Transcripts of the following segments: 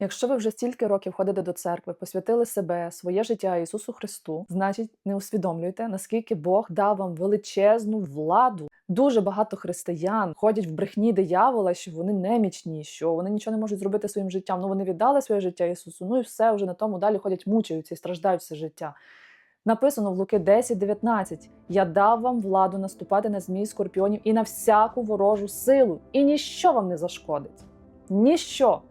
Якщо ви вже стільки років ходите до церкви, посвятили себе, своє життя Ісусу Христу, значить не усвідомлюєте, наскільки Бог дав вам величезну владу. Дуже багато християн ходять в брехні диявола, що вони немічні, що вони нічого не можуть зробити своїм життям. Ну вони віддали своє життя Ісусу. Ну і все вже на тому далі ходять, мучаються і страждають все життя. Написано в Луки 10:19 Я дав вам владу наступати на змій скорпіонів і на всяку ворожу силу, і ніщо вам не зашкодить. Ніщо.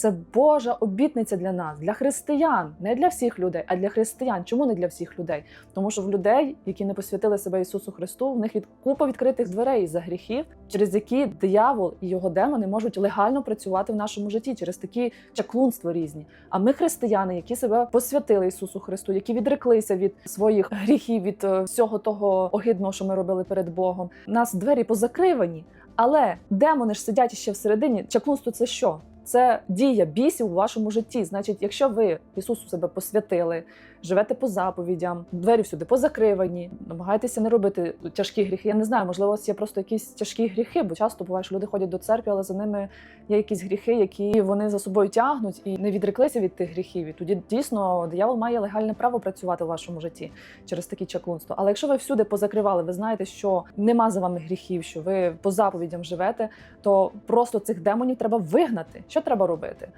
Це Божа обітниця для нас, для християн, не для всіх людей, а для християн. Чому не для всіх людей? Тому що в людей, які не посвятили себе Ісусу Христу, в них від купа відкритих дверей за гріхів, через які диявол і його демони можуть легально працювати в нашому житті через такі чаклунства різні. А ми, християни, які себе посвятили Ісусу Христу, які відреклися від своїх гріхів, від е, всього того огидного, що ми робили перед Богом, нас двері позакривані. Але демони ж сидять ще всередині. Чаклунство це що? Це дія бісів у вашому житті. Значить, якщо ви Ісусу себе посвятили, живете по заповідям, двері всюди позакривані, намагаєтеся не робити тяжкі гріхи. Я не знаю, можливо, у вас є просто якісь тяжкі гріхи, бо часто буває, що люди ходять до церкви, але за ними є якісь гріхи, які вони за собою тягнуть і не відреклися від тих гріхів. І тоді дійсно диявол має легальне право працювати в вашому житті через такі чаклунство. Але якщо ви всюди позакривали, ви знаєте, що нема за вами гріхів, що ви по заповідям живете, то просто цих демонів треба вигнати. Що треба робити?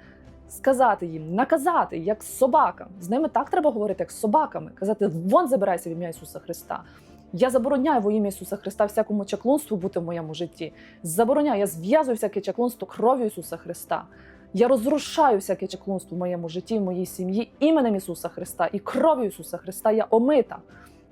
Сказати їм, наказати, як собакам. З ними так треба говорити, як з собаками. Казати, вон забирайся в ім'я Ісуса Христа. Я забороняю во ім'я Ісуса Христа всякому чаклунству бути в моєму житті. Забороняю, я зв'язую всяке чаклунство кров'ю Ісуса Христа. Я розрушаю всяке чаклунство в моєму житті, в моїй сім'ї іменем Ісуса Христа і кров'ю Ісуса Христа я омита.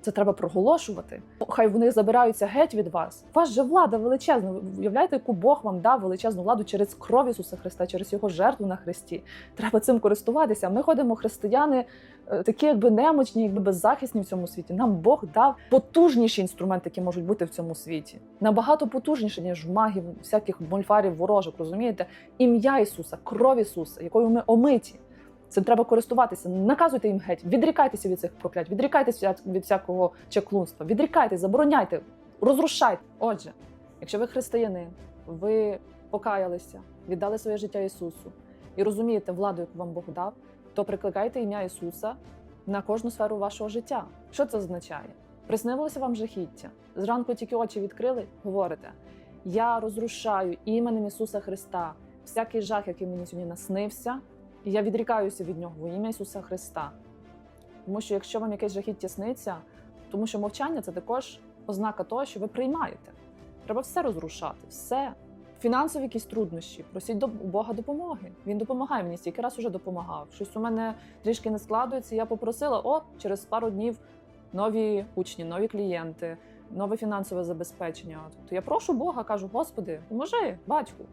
Це треба проголошувати. Хай вони забираються геть від вас. У вас же влада величезна. Уявляєте, яку Бог вам дав величезну владу через кров Ісуса Христа, через його жертву на Христі. Треба цим користуватися. Ми ходимо християни, е, такі якби немочні, якби беззахисні в цьому світі. Нам Бог дав потужніші інструменти, які можуть бути в цьому світі. Набагато потужніші, ніж магів, всяких мольфарів, ворожок. Розумієте? Ім'я Ісуса, кров Ісуса, якою ми омиті. Цим треба користуватися. Наказуйте їм геть, відрікайтеся від цих проклять, відрікайтеся від всякого чаклунства, відрікайте, забороняйте, розрушайте. Отже, якщо ви християнин, ви покаялися, віддали своє життя Ісусу і розумієте владу, яку вам Бог дав, то прикликайте ім'я Ісуса на кожну сферу вашого життя. Що це означає? Приснилося вам жахіття. Зранку тільки очі відкрили, говорите: Я розрушаю іменем Ісуса Христа всякий жах, який мені сьогодні наснився. І я відрікаюся від нього во ім'я Ісуса Христа. Тому що якщо вам якесь жахіття сниться, тому що мовчання це також ознака того, що ви приймаєте. Треба все розрушати, все. Фінансові якісь труднощі, просіть до Бога допомоги. Він допомагає мені стільки раз уже допомагав. Щось у мене трішки не складується. Я попросила, о, через пару днів нові учні, нові клієнти, нове фінансове забезпечення. Тобто я прошу Бога, кажу: Господи, поможи, батьку.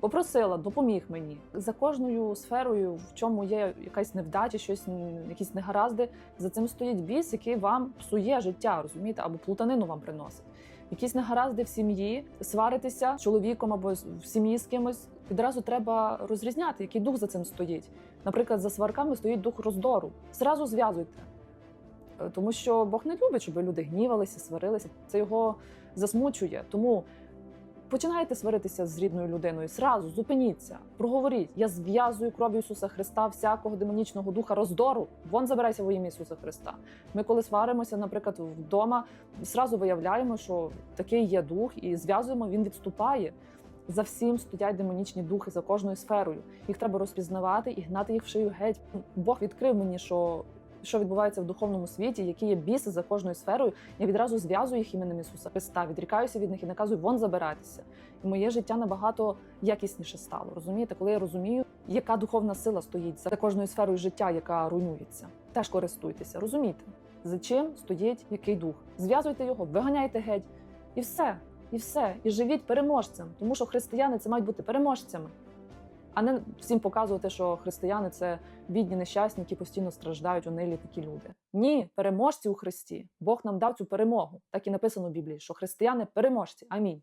Попросила, допоміг мені за кожною сферою, в чому є якась невдача, щось якісь негаразди. За цим стоїть біс, який вам псує життя, розумієте, або плутанину вам приносить. Якісь негаразди в сім'ї, сваритися з чоловіком або в сім'ї з кимось. Відразу треба розрізняти, який дух за цим стоїть. Наприклад, за сварками стоїть дух роздору. Зразу зв'язуйте. Е, Тому що Бог не любить, щоб люди гнівалися, сварилися. Це його засмучує. Тому починаєте сваритися з рідною людиною, зразу зупиніться, проговоріть. Я зв'язую кров'ю Ісуса Христа всякого демонічного духа роздору. Вон забирайся во ім'я Ісуса Христа. Ми, коли сваримося, наприклад, вдома, зразу виявляємо, що такий є дух, і зв'язуємо, він відступає. За всім стоять демонічні духи за кожною сферою. Їх треба розпізнавати і гнати їх в шию геть. Бог відкрив мені, що. Що відбувається в духовному світі, які є біси за кожною сферою, я відразу зв'язую їх іменем Ісуса Христа, відрікаюся від них і наказую вон забиратися. І моє життя набагато якісніше стало. Розумієте, коли я розумію, яка духовна сила стоїть за кожною сферою життя, яка руйнується. Теж користуйтеся, розумійте, за чим стоїть який дух. Зв'язуйте його, виганяйте геть, і все, і все. І живіть переможцем, тому що християни це мають бути переможцями. А не всім показувати, що християни це бідні нещасні, які постійно страждають, унилі такі люди. Ні, переможці у Христі. Бог нам дав цю перемогу. Так і написано в Біблії, що християни переможці. Амінь.